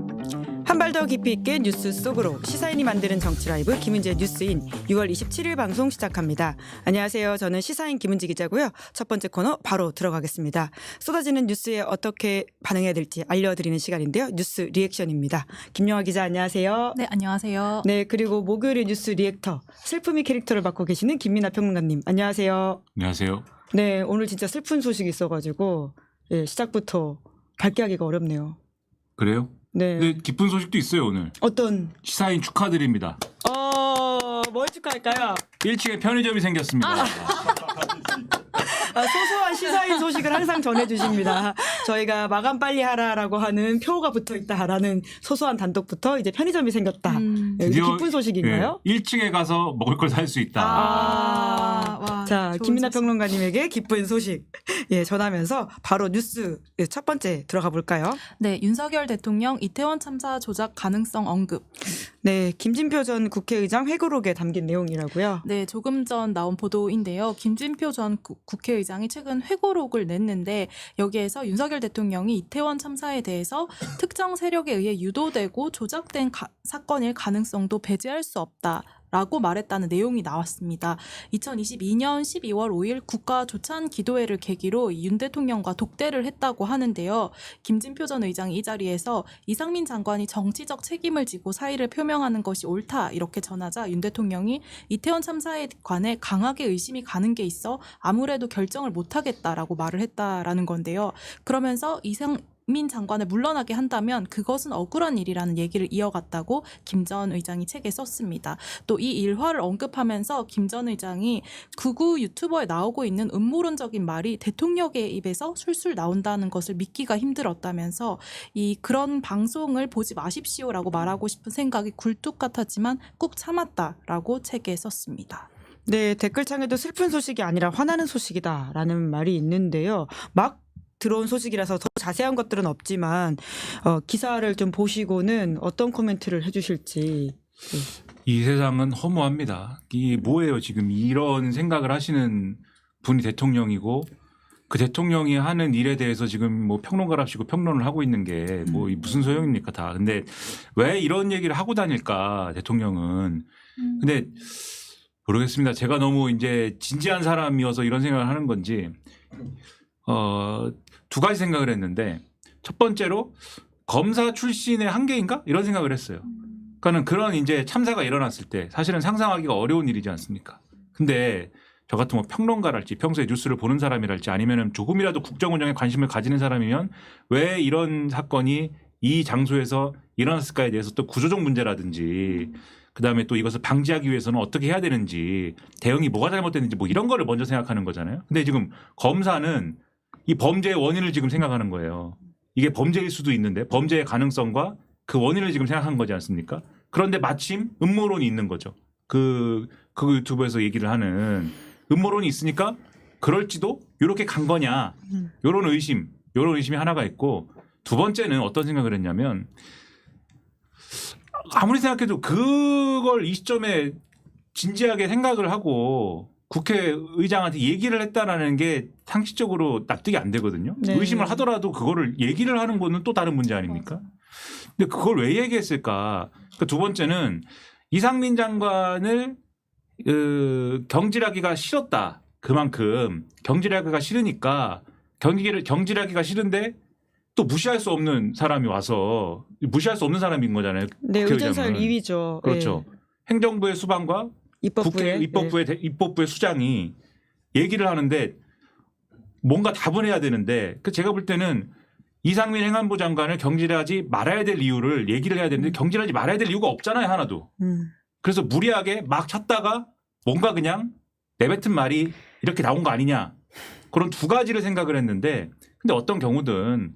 한 발 더 깊이 있게 뉴스 속으로 시사인이 만드는 정치 라이브 김은지의 뉴스인 6월 27일 방송 시작합니다. 안녕하세요. 저는 시사인 김은지 기자고요. 첫 번째 코너 바로 들어가겠습니다. 쏟아지는 뉴스에 어떻게 반응해야 될지 알려드리는 시간인데요. 뉴스 리액션입니다. 김영아 기자 안녕하세요. 네, 안녕하세요. 네, 그리고 목요일의 뉴스 리액터 슬픔이 캐릭터를 맡고 계시는 김민아 평론가님 안녕하세요. 안녕하세요. 네, 오늘 진짜 슬픈 소식이 있어가지고 예, 시작부터 밝게 하기가 어렵네요. 그래요? 네. 근데 기쁜 소식도 있어요 오늘. 어떤 시사인 축하드립니다. 어, 뭘 축하할까요? 1층에 편의점이 생겼습니다. 아, 소소한 시사인 소식을 항상 전해주십니다. 저희가 마감 빨리 하라라고 하는 표가 붙어 있다라는 소소한 단독부터 이제 편의점이 생겼다. 음. 네, 드디어, 기쁜 소식인가요? 예, 1층에 가서 먹을 걸 살 수 있다. 아, 와, 자, 김민아 소식. 평론가님에게 기쁜 소식 예, 전하면서 바로 뉴스 예, 첫 번째 들어가 볼까요? 네, 윤석열 대통령 이태원 참사 조작 가능성 언급. 네, 김진표 전 국회의장 회고록에 담긴 내용이라고요. 네, 조금 전 나온 보도인데요. 김진표 전 구- 국회의장이 최근 회고록을 냈는데 여기에서 윤석열 대통령이 이태원 참사에 대해서 특정 세력에 의해 유도되고 조작된 가- 사건일 가능성도 배제할 수 없다. 라고 말했다는 내용이 나왔습니다. 2022년 12월 5일 국가 조찬 기도회를 계기로 윤 대통령과 독대를 했다고 하는데요. 김진표 전 의장이 이 자리에서 이상민 장관이 정치적 책임을 지고 사의를 표명하는 것이 옳다 이렇게 전하자 윤 대통령이 이태원 참사에 관해 강하게 의심이 가는 게 있어 아무래도 결정을 못 하겠다라고 말을 했다라는 건데요. 그러면서 이상 민 장관을 물러나게 한다면 그것은 억울한 일이라는 얘기를 이어갔다고 김 전 의장이 책에 썼습니다. 또 이 일화를 언급하면서 김 전 의장이 극우 유튜버에 나오고 있는 음모론적인 말이 대통령의 입에서 술술 나온다는 것을 믿기가 힘들었다면서 이 그런 방송을 보지 마십시오라고 말하고 싶은 생각이 굴뚝 같았지만 꾹 참았다라고 책에 썼습니다. 네, 댓글창에도 슬픈 소식이 아니라 화나는 소식이다라는 말이 있는데요. 막 들어온 소식이라서 더 자세한 것들은 없지만 어, 기사를 좀 보시고는 어떤 코멘트를 해주실지. 이 세상은 허무합니다. 이게 뭐예요 지금 이런 생각을 하시는 분이 대통령이고 그 대통령이 하는 일에 대해서 지금 뭐 평론가랍시고 평론을 하고 있는 게 뭐 무슨 소용입니까 다. 근데 왜 이런 얘기를 하고 다닐까 대통령은. 근데 모르겠습니다. 제가 너무 이제 진지한 사람이어서 이런 생각을 하는 건지 어, 두 가지 생각을 했는데 첫 번째로 검사 출신의 한계인가 이런 생각을 했어요. 그러니까는 그런 이제 참사가 일어났을 때 사실은 상상하기가 어려운 일이지 않습니까? 근데 저 같은 뭐 평론가랄지 평소에 뉴스를 보는 사람이랄지 아니면은 조금이라도 국정 운영에 관심을 가지는 사람이면 왜 이런 사건이 이 장소에서 일어났을까에 대해서 또 구조적 문제라든지 그다음에 또 이것을 방지하기 위해서는 어떻게 해야 되는지 대응이 뭐가 잘못됐는지 뭐 이런 거를 먼저 생각하는 거잖아요. 근데 지금 검사는 이 범죄의 원인을 지금 생각하는 거예요. 이게 범죄일 수도 있는데 범죄의 가능성과 그 원인을 지금 생각한 거지 않습니까? 그런데 마침 음모론이 있는 거죠. 그, 그 유튜브에서 얘기를 하는 음모론이 있으니까 그럴지도 이렇게 간 거냐. 음. 요런 의심, 요런 의심이 하나가 있고 두 번째는 어떤 생각을 했냐면 아무리 생각해도 그걸 이 시점에 진지하게 생각을 하고 국회의장한테 얘기를 했다라는 게 상식적으로 납득이 안 되거든요. 네. 의심을 하더라도 그거를 얘기를 하는 거는 또 다른 문제 아닙니까? 근데 그걸 왜 얘기했을까? 그두 번째는 이상민 장관을 그 경질하기가 싫었다. 그만큼 경질하기가 싫으니까 경기를 경질하기가 싫은데 또 무시할 수 없는 사람이 와서 무시할 수 없는 사람인 거잖아요. 네. 의전서열 2위죠. 그렇죠. 행정부의 수반과 입법부의 국회 입법부의 대- 입법부의 수장이 얘기를 하는데 뭔가 답을 해야 되는데 그 제가 볼 때는 이상민 행안부 장관을 경질하지 말아야 될 이유를 얘기를 해야 되는데 경질하지 말아야 될 이유가 없잖아요 하나도. 음. 그래서 무리하게 막 쳤다가 뭔가 그냥 내뱉은 말이 이렇게 나온 거 아니냐 그런 두 가지를 생각을 했는데 근데 어떤 경우든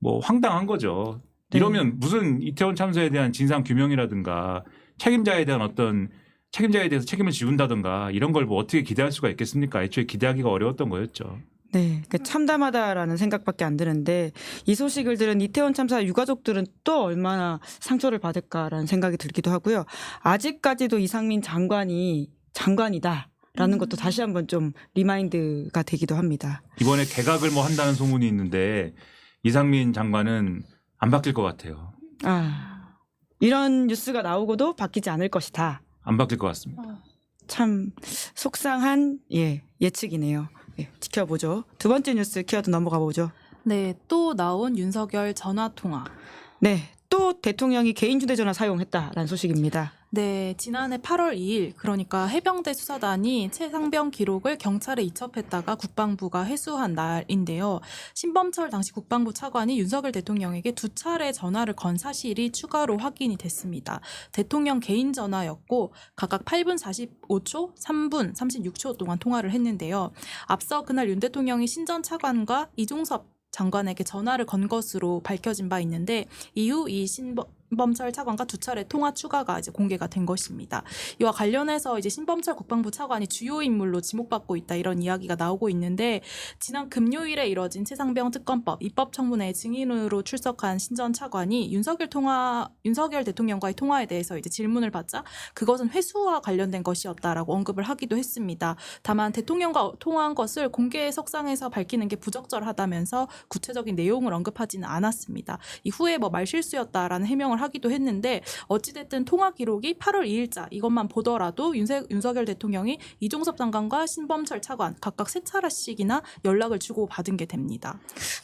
뭐 황당한 거죠. 네. 이러면 무슨 이태원 참사에 대한 진상 규명이라든가 책임자에 대한 어떤 책임자에 대해서 책임을 지운다든가 이런 걸 뭐 어떻게 기대할 수가 있겠습니까? 애초에 기대하기가 어려웠던 거였죠. 네, 그 참담하다라는 생각밖에 안 드는데 이 소식을 들은 이태원 참사 유가족들은 또 얼마나 상처를 받을까라는 생각이 들기도 하고요. 아직까지도 이상민 장관이 장관이다 라는 음. 것도 다시 한번 좀 리마인드가 되기도 합니다. 이번에 개각을 뭐 한다는 소문이 있는데 이상민 장관은 안 바뀔 것 같아요. 아, 이런 뉴스가 나오고도 바뀌지 않을 것이다. 안 바뀔 것 같습니다. 아, 참 속상한 예 예측이네요. 예, 지켜보죠. 두 번째 뉴스 키워드 넘어가 보죠. 네, 또 나온 윤석열 전화 통화. 네, 또 대통령이 개인 휴대전화 사용했다라는 소식입니다. 네, 지난해 8월 2일, 그러니까 해병대 수사단이 최상병 기록을 경찰에 이첩했다가 국방부가 회수한 날인데요. 신범철 당시 국방부 차관이 윤석열 대통령에게 두 차례 전화를 건 사실이 추가로 확인이 됐습니다. 대통령 개인 전화였고 각각 8분 45초, 3분 36초 동안 통화를 했는데요. 앞서 그날 윤 대통령이 신전 차관과 이종섭 장관에게 전화를 건 것으로 밝혀진 바 있는데 이후 이 신범 철 차관과 두 차례 통화 추가가 이제 공개가 된 것입니다. 이와 관련해서 이제 신범철 국방부 차관이 주요 인물로 지목받고 있다 이런 이야기가 나오고 있는데 지난 금요일에 이뤄진 최상병 특검법 입법 청문회 증인으로 출석한 신전 차관이 윤석열 통화 윤석열 대통령과의 통화에 대해서 이제 질문을 받자 그것은 회수와 관련된 것이었다라고 언급을 하기도 했습니다. 다만 대통령과 통화한 것을 공개 석상에서 밝히는 게 부적절하다면서 구체적인 내용을 언급하지는 않았습니다. 이후에 뭐 말실수였다라는 해명을 하기도 했는데 어찌됐든 통화 기록이 8월 2일자 이것만 보더라도 윤세, 윤석열 대통령이 이종섭 장관과 신범철 차관 각각 세 차례씩이나 연락을 주고 받은 게 됩니다.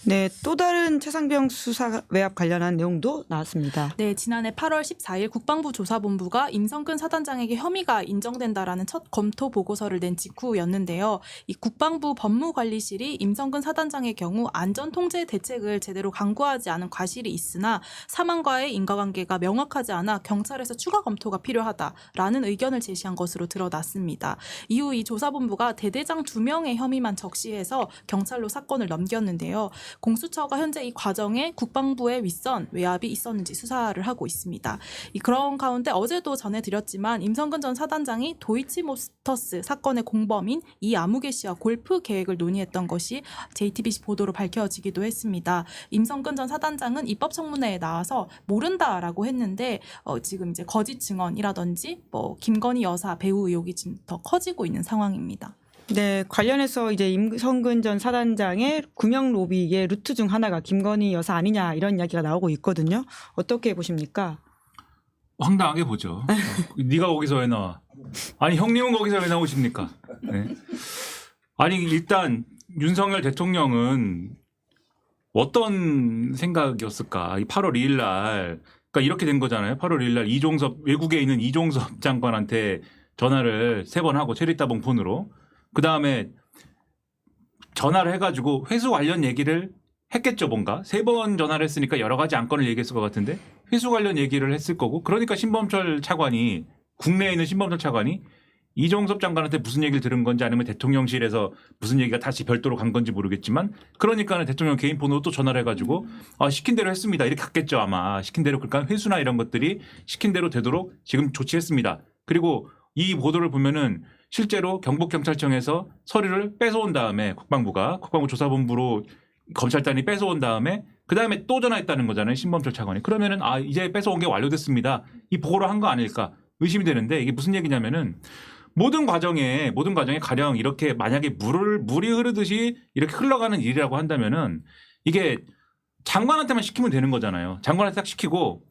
네, 또 다른 최상병 수사 외압 관련한 내용도 나왔습니다. 네, 지난해 8월 14일 국방부 조사본부가 임성근 사단장에게 혐의가 인정된다라는 첫 검토 보고서를 낸 직후였는데요. 이 국방부 법무관리실이 임성근 사단장의 경우 안전 통제 대책을 제대로 강구하지 않은 과실이 있으나 사망과의 인과관 계가 명확하지 않아 경찰에서 추가 검토가 필요하다라는 의견을 제시한 것으로 드러났습니다. 이후 이 조사본부가 대대장 두 명의 혐의만 적시해서 경찰로 사건을 넘겼는데요. 공수처가 현재 이 과정에 국방부의 윗선 외압이 있었는지 수사를 하고 있습니다. 이 그런 가운데 어제도 전해드렸지만 임성근 전 사단장이 도이치모터스 사건의 공범인 이 아무개 씨와 골프 계획을 논의했던 것이 JTBC 보도로 밝혀지기도 했습니다. 임성근 전 사단장은 입법청문회에 나와서 모른다 라고 했는데 어, 지금 이제 거짓 증언이라든지 뭐 김건희 여사 배우 의혹이 지금 더 커지고 있는 상황입니다. 네, 관련해서 이제 임성근 전 사단장의 구명 로비의 루트 중 하나가 김건희 여사 아니냐 이런 이야기가 나오고 있거든요. 어떻게 보십니까? 황당하게 보죠. 어, 네가 거기서 왜 나와? 아니 형님은 거기서 왜 나오십니까? 네. 아니 일단 윤석열 대통령은 어떤 생각이었을까? 이 8월 2일 날 그러니까 이렇게 된 거잖아요. 8월 2일 날 이종섭 외국에 있는 이종섭 장관한테 전화를 세 번 하고 체리따봉 폰으로. 그 다음에 전화를 해가지고 회수 관련 얘기를 했겠죠 뭔가. 세 번 전화를 했으니까 여러 가지 안건을 얘기했을 것 같은데 회수 관련 얘기를 했을 거고. 그러니까 신범철 차관이 국내에 있는 신범철 차관이 이종섭 장관한테 무슨 얘기를 들은 건지 아니면 대통령실에서 무슨 얘기가 다시 별도로 간 건지 모르겠지만 그러니까는 대통령 개인 폰으로 또 전화를 해가지고 아, 시킨 대로 했습니다. 이렇게 갔겠죠 아마. 시킨 대로 그러니까 회수나 이런 것들이 시킨 대로 되도록 지금 조치했습니다. 그리고 이 보도를 보면은 실제로 경북경찰청에서 서류를 뺏어온 다음에 국방부가 국방부 조사본부로 검찰단이 뺏어온 다음에 그 다음에 또 전화했다는 거잖아요 신범철 차관이. 그러면은 아 이제 뺏어온 게 완료됐습니다. 이 보고를 한 거 아닐까 의심이 되는데 이게 무슨 얘기냐면은 모든 과정에 모든 과정에 가령 이렇게 만약에 물을 물이 흐르듯이 이렇게 흘러가는 일이라고 한다면은 이게 장관한테만 시키면 되는 거잖아요 장관한테 딱 시키고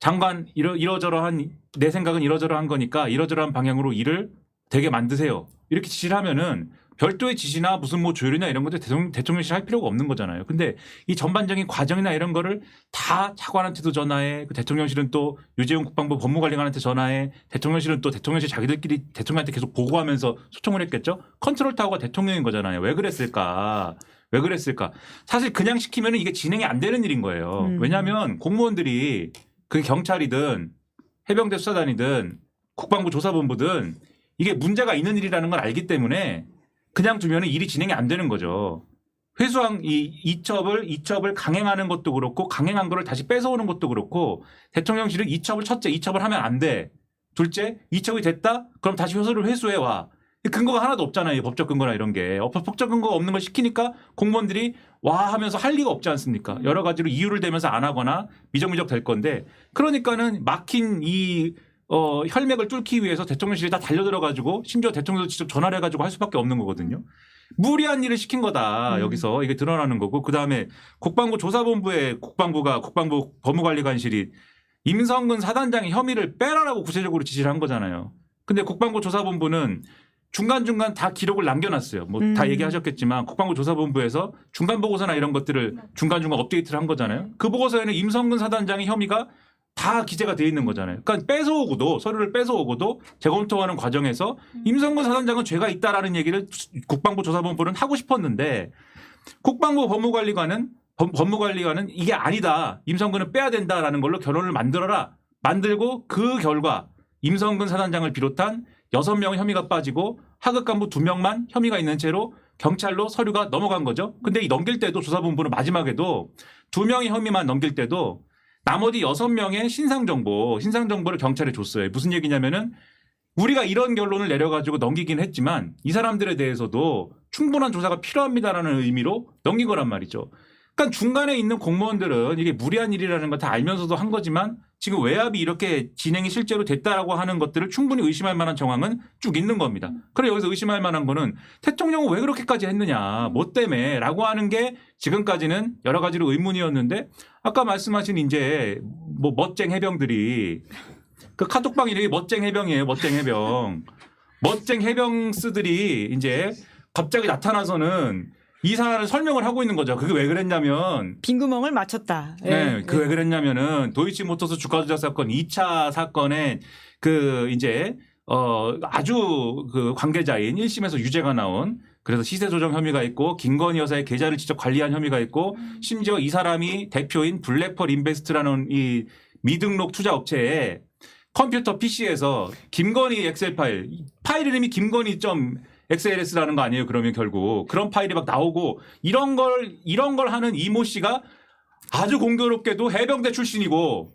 장관 이러 이러저러한 내 생각은 이러저러한 거니까 이러저러한 방향으로 일을 되게 만드세요. 이렇게 지시를 하면은 별도의 지시나 무슨 뭐 조율이나 이런 것들 대통령, 대통령실 할 필요가 없는 거잖아요. 근데 이 전반적인 과정이나 이런 거를 다 차관한테도 전화해, 그 대통령실은 또 유재용 국방부 법무관리관한테 전화해, 대통령실은 또 대통령실 자기들끼리 대통령한테 계속 보고하면서 소통을 했겠죠. 컨트롤 타워가 대통령인 거잖아요. 왜 그랬을까? 왜 그랬을까? 사실 그냥 시키면 이게 진행이 안 되는 일인 거예요. 음. 왜냐하면 공무원들이 그 경찰이든 해병대 수사단이든 국방부 조사본부든 이게 문제가 있는 일이라는 걸 알기 때문에 그냥 두면 일이 진행이 안 되는 거죠. 회수한 이 이첩을 이첩을 강행하는 것도 그렇고 강행한 거를 다시 뺏어오는 것도 그렇고 대통령실은 이첩을 첫째 이첩을 하면 안 돼. 둘째 이첩이 됐다? 그럼 다시 회수를 회수해 와. 근거가 하나도 없잖아요. 이 법적 근거나 이런 게. 어, 법적 근거가 없는 걸 시키니까 공무원들이 와 하면서 할 리가 없지 않습니까? 여러 가지로 이유를 대면서 안 하거나 미적미적 될 건데 그러니까는 막힌 이 어, 혈맥을 뚫기 위해서 대통령실이 다 달려들어 가지고 심지어 대통령도 직접 전화를 해 가지고 할 수밖에 없는 거거든요. 무리한 일을 시킨 거다. 음. 여기서 이게 드러나는 거고 그 다음에 국방부 조사본부에 국방부가 국방부 법무관리관실이 임성근 사단장의 혐의를 빼라라고 구체적으로 지시를 한 거잖아요. 근데 국방부 조사본부는 중간중간 다 기록을 남겨놨어요. 뭐다 음. 얘기하셨겠지만 국방부 조사본부에서 중간 보고서나 이런 것들을 중간중간 업데이트를 한 거잖아요. 그 보고서에는 임성근 사단장의 혐의가 다 기재가 돼 있는 거잖아요. 그러니까 뺏어오고도 서류를 뺏어오고도 재검토하는 과정에서 임성근 사단장은 죄가 있다라는 얘기를 국방부 조사본부는 하고 싶었는데 국방부 법무관리관은 법- 법무관리관은 이게 아니다. 임성근은 빼야 된다라는 걸로 결론을 만들어라. 만들고 그 결과 임성근 사단장을 비롯한 여섯 명의 혐의가 빠지고 하급 간부 두 명만 혐의가 있는 채로 경찰로 서류가 넘어간 거죠. 근데 이 넘길 때도 조사본부는 마지막에도 두 명의 혐의만 넘길 때도 나머지 여섯 명의 신상 정보, 신상 정보를 경찰에 줬어요. 무슨 얘기냐면은 우리가 이런 결론을 내려가지고 넘기긴 했지만 이 사람들에 대해서도 충분한 조사가 필요합니다라는 의미로 넘긴 거란 말이죠. 그러니까 중간에 있는 공무원들은 이게 무리한 일이라는 걸 다 알면서도 한 거지만 지금 외압이 이렇게 진행이 실제로 됐다라고 하는 것들을 충분히 의심할 만한 정황은 쭉 있는 겁니다. 그래 여기서 의심할 만한 거는 대통령은 왜 그렇게까지 했느냐, 뭐 때문에라고 하는 게 지금까지는 여러 가지로 의문이었는데 아까 말씀하신 이제 뭐 멋쟁 해병들이 그 카톡방 이름이 멋쟁 해병이에요, 멋쟁 해병. 멋쟁 해병스들이 이제 갑자기 나타나서는 이 사안을 설명을 하고 있는 거죠. 그게 왜 그랬냐면 빈 구멍을 맞췄다. 예. 네, 그 왜 그랬냐면은 도이치모터스 주가 조작 사건 2차 사건에 그 이제 어 아주 그 관계자인 1심에서 유죄가 나온 그래서 시세 조정 혐의가 있고 김건희 여사의 계좌를 직접 관리한 혐의가 있고 심지어 이 사람이 대표인 블랙펄 인베스트라는 이 미등록 투자 업체에 컴퓨터 PC에서 김건희 엑셀 파일 파일 이름이 김건희 점 XLS라는 거 아니에요? 그러면 결국 그런 파일이 막 나오고 이런 걸 이런 걸 하는 이모 씨가 아주 공교롭게도 해병대 출신이고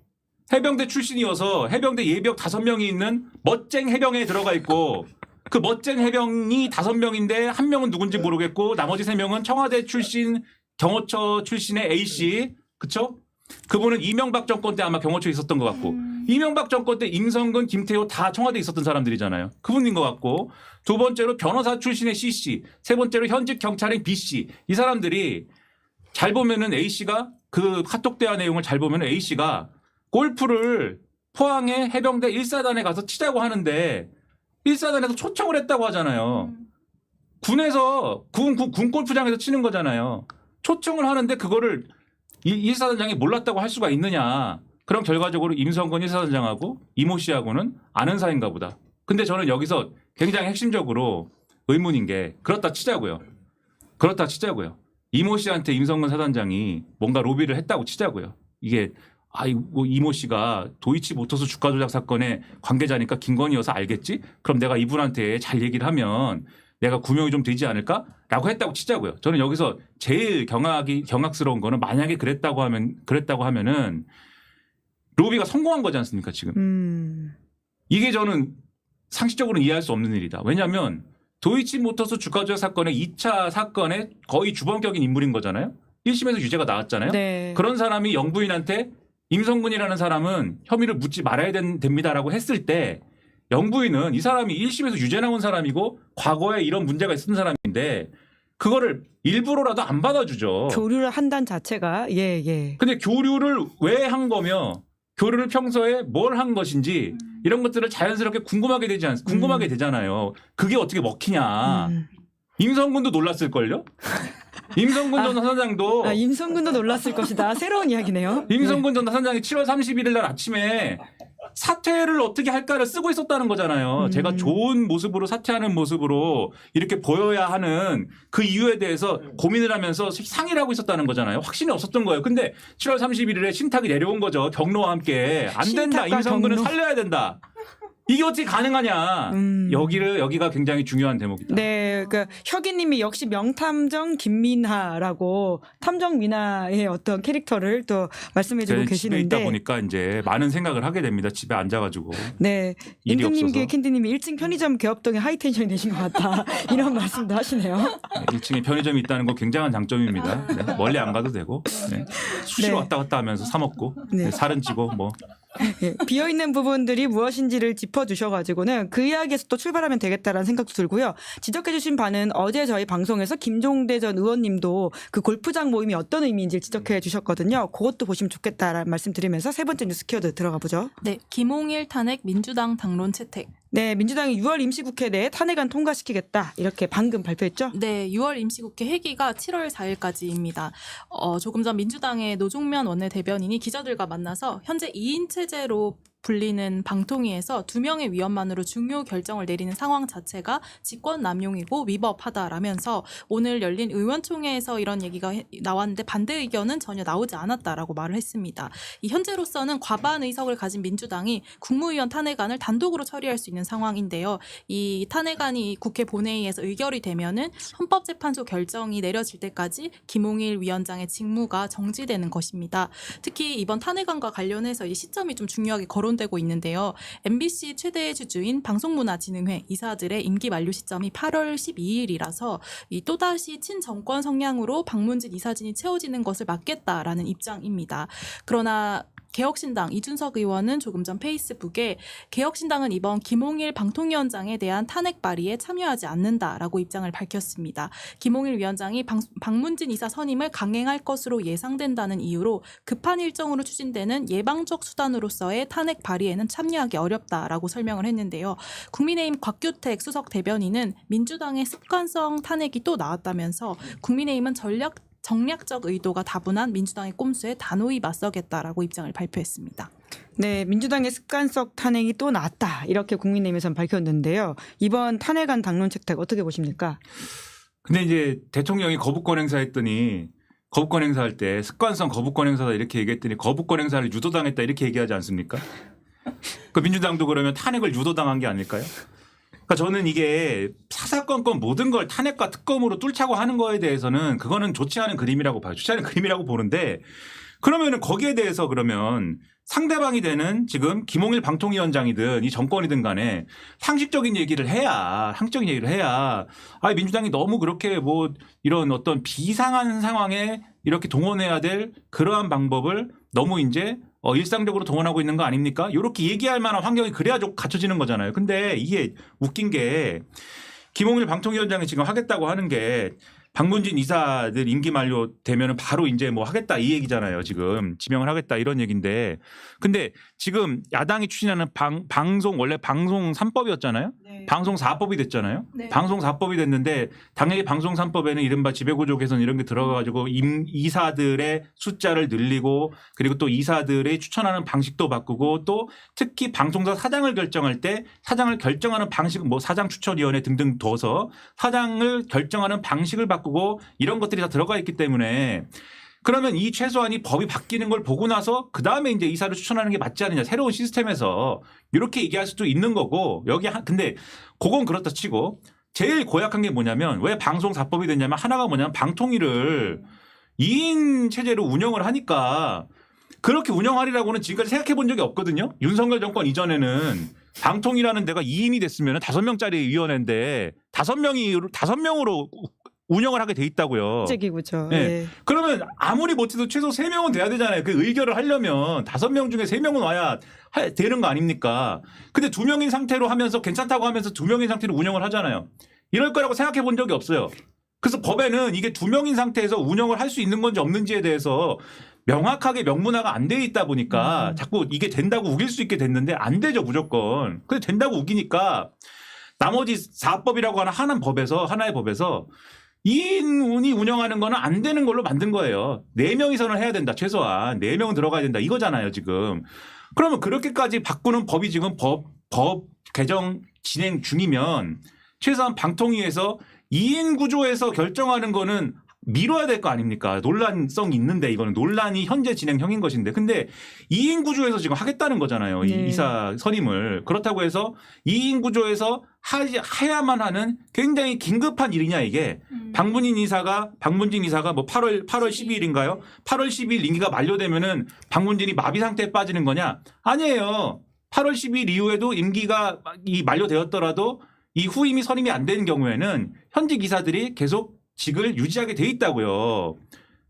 해병대 출신이어서 해병대 예비역 다섯 명이 있는 멋쟁 해병에 들어가 있고 그 멋쟁 해병이 다섯 명인데 한 명은 누군지 모르겠고 나머지 세 명은 청와대 출신 경호처 출신의 A 씨 그쵸? 그분은 이명박 정권 때 아마 경호처에 있었던 것 같고 이명박 정권 때 임성근, 김태호 다 청와대에 있었던 사람들이잖아요. 그분인 것 같고 두 번째로 변호사 출신의 C 씨, 세 번째로 현직 경찰인 B 씨 이 사람들이 잘 보면은 A 씨가 그 카톡 대화 내용을 잘 보면 은 A 씨가 골프를 포항의 해병대 1사단에 가서 치자고 하는데 1사단에서 초청을 했다고 하잖아요. 군에서 군, 군, 군 골프장에서 치는 거잖아요. 초청을 하는데 그거를 이 1사단장이 몰랐다고 할 수가 있느냐. 그럼 결과적으로 임성근 1사단장하고 이모 씨하고는 아는 사이인가 보다. 근데 저는 여기서 굉장히 핵심적으로 의문인 게 그렇다 치자고요. 그렇다 치자고요. 이모 씨한테 임성근 사단장이 뭔가 로비를 했다고 치자고요. 이게 아, 뭐 이모 씨가 도이치 모터스 주가 조작 사건의 관계자니까 김건희 여사 알겠지? 그럼 내가 이분한테 잘 얘기를 하면 내가 구명이 좀 되지 않을까?라고 했다고 치자고요. 저는 여기서 제일 경악이 경악스러운 거는 만약에 그랬다고 하면 그랬다고 하면은 로비가 성공한 거지 않습니까 지금? 음. 이게 저는 상식적으로 이해할 수 없는 일이다. 왜냐하면 도이치 모터스 주가 조작 사건의 2차 사건의 거의 주범격인 인물인 거잖아요. 1심에서 유죄가 나왔잖아요. 네. 그런 사람이 영부인한테 임성근이라는 사람은 혐의를 묻지 말아야 된- 됩니다라고 했을 때 영부인은 이 사람이 1심에서 유죄 나온 사람이고 과거에 이런 문제가 있었던 사람인데 그거를 일부러라도 안 받아주죠. 교류를 한다는 자체가 예, 예. 근데 교류를 왜 한 거며 교류를 평소에 뭘 한 것인지 이런 것들을 자연스럽게 궁금하게 되지 않 궁금하게 되잖아요. 그게 어떻게 먹히냐. 음. 임성근도 놀랐을걸요? 임성근 전 사장도 아, 임성근도 놀랐을 것이다. 새로운 이야기네요. 임성근 전 사장이 7월 31일 날 아침에 사퇴를 어떻게 할까를 쓰고 있었다는 거잖아요. 음. 제가 좋은 모습으로 사퇴하는 모습으로 이렇게 보여야 하는 그 이유에 대해서 고민을 하면서 상의를 하고 있었다는 거잖아요. 확신이 없었던 거예요. 근데 7월 31일에 신탁이 내려온 거죠. 경로와 함께 안 된다. 신탁과 임성근은 경로. 살려야 된다. 이게 어떻게 가능하냐? 음. 여기를 여기가 굉장히 중요한 대목이다. 네, 그 혁이님이 역시 명탐정 김민하라고 탐정 민하의 어떤 캐릭터를 또 말씀해주고 집에 있다 계시는데, 보니까 이제 많은 생각을 하게 됩니다. 집에 앉아가지고 네, 일이 없어서. 캔디님이 1층 편의점 개업동에 하이텐션이 되신 것 같다 이런 말씀도 하시네요. 1층에 편의점이 있다는 거 굉장한 장점입니다. 네, 멀리 안 가도 되고 네. 수시로 네. 왔다 갔다 하면서 사 먹고 네. 네, 살은 찌고 뭐 예, 비어 있는 부분들이 무엇인지를 짚어 주셔가지고는 그 이야기에서 또 출발하면 되겠다라는 생각도 들고요. 지적해주신 바는 어제 저희 방송에서 김종대 전 의원님도 그 골프장 모임이 어떤 의미인지 를 지적해 주셨거든요. 그것도 보시면 좋겠다라는 말씀드리면서 세 번째 뉴스 키워드 들어가 보죠. 네, 김홍일 탄핵 민주당 당론 채택. 네, 민주당이 6월 임시국회 내에 탄핵안 통과시키겠다 이렇게 방금 발표했죠. 네, 6월 임시국회 회기가 7월 4일까지입니다. 어, 조금 전 민주당의 노종면 원내대변인이 기자들과 만나서 현재 2인 체제로 불리는 방통위에서 두 명의 위원만으로 중요 결정을 내리는 상황 자체가 직권 남용이고 위법하다라면서 오늘 열린 의원총회에서 이런 얘기가 해- 나왔는데 반대 의견은 전혀 나오지 않았다라고 말을 했습니다. 이 현재로서는 과반 의석을 가진 민주당이 국무위원 탄핵안을 단독으로 처리할 수 있는 상황인데요. 이 탄핵안이 국회 본회의에서 의결이 되면은 헌법재판소 결정이 내려질 때까지 김홍일 위원장의 직무가 정지되는 것입니다. 특히 이번 탄핵안과 관련해서 이 시점이 좀 중요하게 거론 되고 있는데요. MBC 최대 주주인 방송문화진흥회 이사들의 임기 만료 시점이 8월 12일이라서 이 또다시 친정권 성향으로 방문진 이사진이 채워지는 것을 막겠다라는 입장입니다. 그러나 개혁신당 이준석 의원은 조금 전 페이스북에 개혁신당은 이번 김홍일 방통위원장에 대한 탄핵 발의에 참여하지 않는다라고 입장을 밝혔습니다. 김홍일 위원장이 방, 방문진 이사 선임을 강행할 것으로 예상된다는 이유로 급한 일정으로 추진되는 예방적 수단으로서의 탄핵 발의에는 참여하기 어렵다라고 설명을 했는데요. 국민의힘 곽규택 수석 대변인은 민주당의 습관성 탄핵이 또 나왔다면서 국민의힘은 전략 정략적 의도가 다분한 민주당의 꼼수에 단호히 맞서겠다라고 입장을 발표했습니다. 네, 민주당의 습관적 탄핵이 또 나왔다 이렇게 국민의힘에서는 밝혔는데요. 이번 탄핵안 당론 채택 어떻게 보십니까? 근데 이제 대통령이 거부권 행사했더니 거부권 행사할 때 습관성 거부권 행사다 이렇게 얘기했더니 거부권 행사를 유도당했다 이렇게 얘기하지 않습니까? 그 민주당도 그러면 탄핵을 유도당한 게 아닐까요? 그러니까 저는 이게 사사건건 모든 걸 탄핵과 특검으로 뚫자고 하는 거에 대해서는 그거는 좋지 않은 그림이라고 봐요. 좋지 않은 그림이라고 보는데 그러면은 거기에 대해서 그러면 상대방이 되는 지금 김홍일 방통위원장이든 이 정권이든 간에 상식적인 얘기를 해야 상식적인 얘기를 해야 아 민주당이 너무 그렇게 뭐 이런 어떤 비상한 상황에 이렇게 동원해야 될 그러한 방법을 너무 이제 어, 일상적으로 동원하고 있는 거 아닙니까? 이렇게 얘기할 만한 환경이 그래야 좀 갖춰지는 거잖아요. 근데 이게 웃긴 게 김홍일 방통위원장이 지금 하겠다고 하는 게 방문진 이사들 임기 만료 되면은 바로 이제 뭐 하겠다 이 얘기잖아요. 지금 지명을 하겠다 이런 얘기인데 근데 지금 야당이 추진하는 방, 방송 원래 방송 3법이었잖아요. 방송 4법이 됐잖아요. 네. 방송 4법이 됐는데 당연히 방송 3법에는 이른바 지배구조 개선 이런 게 들어가가지고 임, 이사들의 숫자를 늘리고 그리고 또 이사들의 추천하는 방식도 바꾸고 또 특히 방송사 사장을 결정할 때 사장을 결정하는 방식 뭐 사장 추천위원회 등등 둬서 사장을 결정하는 방식을 바꾸고 이런 것들이 다 들어가 있기 때문에 그러면 이 최소한이 법이 바뀌는 걸 보고 나서 그 다음에 이제 이사를 추천하는 게 맞지 않느냐 새로운 시스템에서 이렇게 얘기할 수도 있는 거고 여기 한 근데 그건 그렇다 치고 제일 고약한 게 뭐냐면 왜 방송 사법이 됐냐면 하나가 뭐냐면 방통위를 2인 체제로 운영을 하니까 그렇게 운영하리라고는 지금까지 생각해 본 적이 없거든요. 윤석열 정권 이전에는 방통이라는 데가 2인이 됐으면 5명짜리 위원회인데 5명이 5명으로 운영을 하게 돼 있다고요. 국제기구죠. 네. 네. 그러면 아무리 못해도 최소 3명은 돼야 되잖아요. 그 의결을 하려면 5명 중에 3명은 와야 하- 되는 거 아닙니까? 근데 2명인 상태로 하면서 괜찮다고 하면서 2명인 상태로 운영을 하잖아요. 이럴 거라고 생각해 본 적이 없어요. 그래서 법에는 이게 2명인 상태에서 운영을 할 수 있는 건지 없는지에 대해서 명확하게 명문화가 안 돼 있다 보니까 자꾸 이게 된다고 우길 수 있게 됐는데 안 되죠, 무조건. 근데 된다고 우기니까 나머지 사법이라고 하는 하나의 법에서 하나의 법에서 2인이 운영하는 거는 안 되는 걸로 만든 거예요. 4명이서는 해야 된다. 최소한 4명은 들어가야 된다. 이거잖아요, 지금. 그러면 그렇게까지 바꾸는 법이 지금 법, 법 개정 진행 중이면 최소한 방통위에서 2인 구조에서 결정하는 거는 미뤄야 될 거 아닙니까? 논란성이 있는데 이거는 논란이 현재 진행형인 것인데. 근데 2인 구조에서 지금 하겠다는 거잖아요. 이 네. 이사 선임을. 그렇다고 해서 2인 구조에서 하지, 해야만 하는 굉장히 긴급한 일이냐 이게. 방문인 이사가 방문진 이사가 뭐 8월 8월 12일인가요? 8월 12일 임기가 만료되면은 방문진이 마비 상태에 빠지는 거냐? 아니에요. 8월 10일 이후에도 임기가 이 만료되었더라도 이 후임이 선임이 안 되는 경우에는 현직 이사들이 계속 직을 유지하게 돼 있다고요.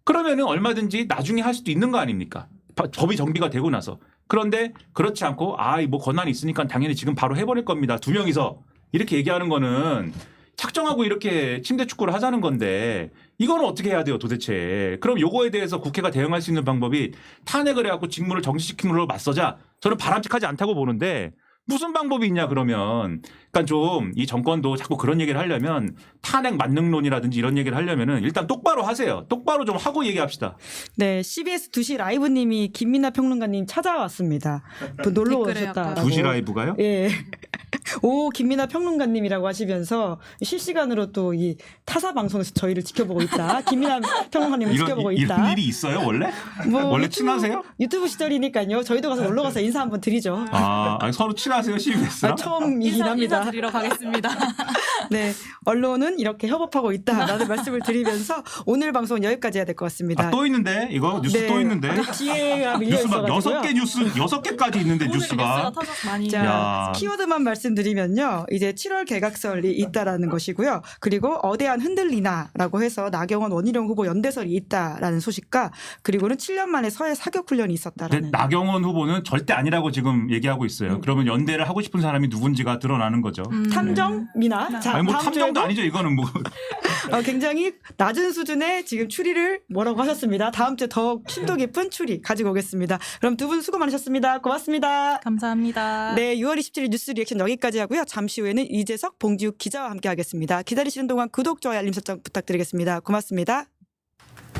그러면은 얼마든지 나중에 할 수도 있는 거 아닙니까? 바- 법이 정비가 되고 나서. 그런데 그렇지 않고 아 뭐 권한이 있으니까 당연히 지금 바로 해버릴 겁니다. 두 명이서 이렇게 얘기하는 거는 작정하고 이렇게 침대 축구를 하자는 건데 이거는 어떻게 해야 돼요 도대체? 그럼 요거에 대해서 국회가 대응할 수 있는 방법이 탄핵을 해갖고 직무를 정지시키는 걸로 맞서자 저는 바람직하지 않다고 보는데 무슨 방법이 있냐 그러면 그러니까 좀 이 정권도 자꾸 그런 얘기를 하려면 탄핵 만능론이라든지 이런 얘기를 하려면은 일단 똑바로 하세요. 똑바로 좀 하고 얘기합시다. 네, CBS 2시 라이브 님이 김민아 평론가님 찾아왔습니다. 또 놀러 오셨다. 약간- 두시 라이브가요? 예. 오 김민아 평론가님이라고 하시면서 실시간으로 또 이 타사 방송에서 저희를 지켜보고 있다. 김민아 평론가님을 지켜보고 있다. 있어요 원래? 뭐 원래 유튜브- 친하세요? 유튜브 시절이니까요. 저희도 가서 놀러 가서 인사 한번 드리죠. 아 아니, 서로 친하 세요 CBS랑? 아, 처음이긴 인사, 합니다. 인사드리러 가겠습니다. 네, 언론은 이렇게 협업하고 있다라는 말씀을 드리면서 오늘 방송 은 여기까지 해야 될 것 같습니다. 아, 또 있는데 이거 뉴스 네, 또 있는데 네, 기회가 밀려 뉴스 막 여섯 있어가지고요. 개 뉴스 여섯 개까지 있는데 오늘 뉴스가 뉴스가 터져서 많이 자, 야. 키워드만 말씀드리면요. 이제 7월 개각설이 있다라는 것이고요. 그리고 어대한 흔들리나라고 해서 나경원 원희룡 후보 연대설이 있다라는 소식과 그리고는 7년 만에 서해 사격 훈련이 근데 있었다라는. 나경원 후보는 절대 아니라고 지금 얘기하고 있어요. 음. 그러면 연 대를 하고 싶은 사람이 누군지가 드러나는 거죠. 음. 탐정 미나. 자, 아니 뭐 다음 탐정도 주에도 아니죠. 이거는 뭐 어, 굉장히 낮은 수준의 지금 추리를 뭐라고 하셨습니다. 다음 주에 더 심도 깊은 추리 가지고 오겠습니다. 그럼 두 분 수고 많으셨습니다. 고맙습니다. 감사합니다. 네, 6월 27일 뉴스 리액션 여기까지 하고요. 잠시 후에는 이재석, 봉지욱 기자와 함께 하겠습니다. 기다리시는 동안 구독, 좋아요, 알림 설정 부탁드리겠습니다. 고맙습니다.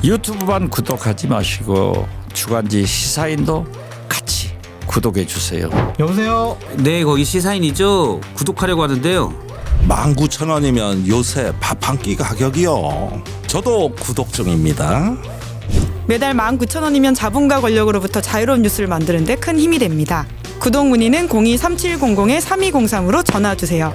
유튜브만 구독하지 마시고 주간지 시사인도 구독해 주세요. 여보세요. 네, 거기 시사인이죠. 구독하려고 하는데요. 19,000원이면 요새 밥 한 끼 가격이요. 저도 구독 중입니다. 매달 19,000원이면 자본과 권력으로부터 자유로운 뉴스를 만드는데 큰 힘이 됩니다. 구독 문의는 02-3700-3203으로 전화 주세요.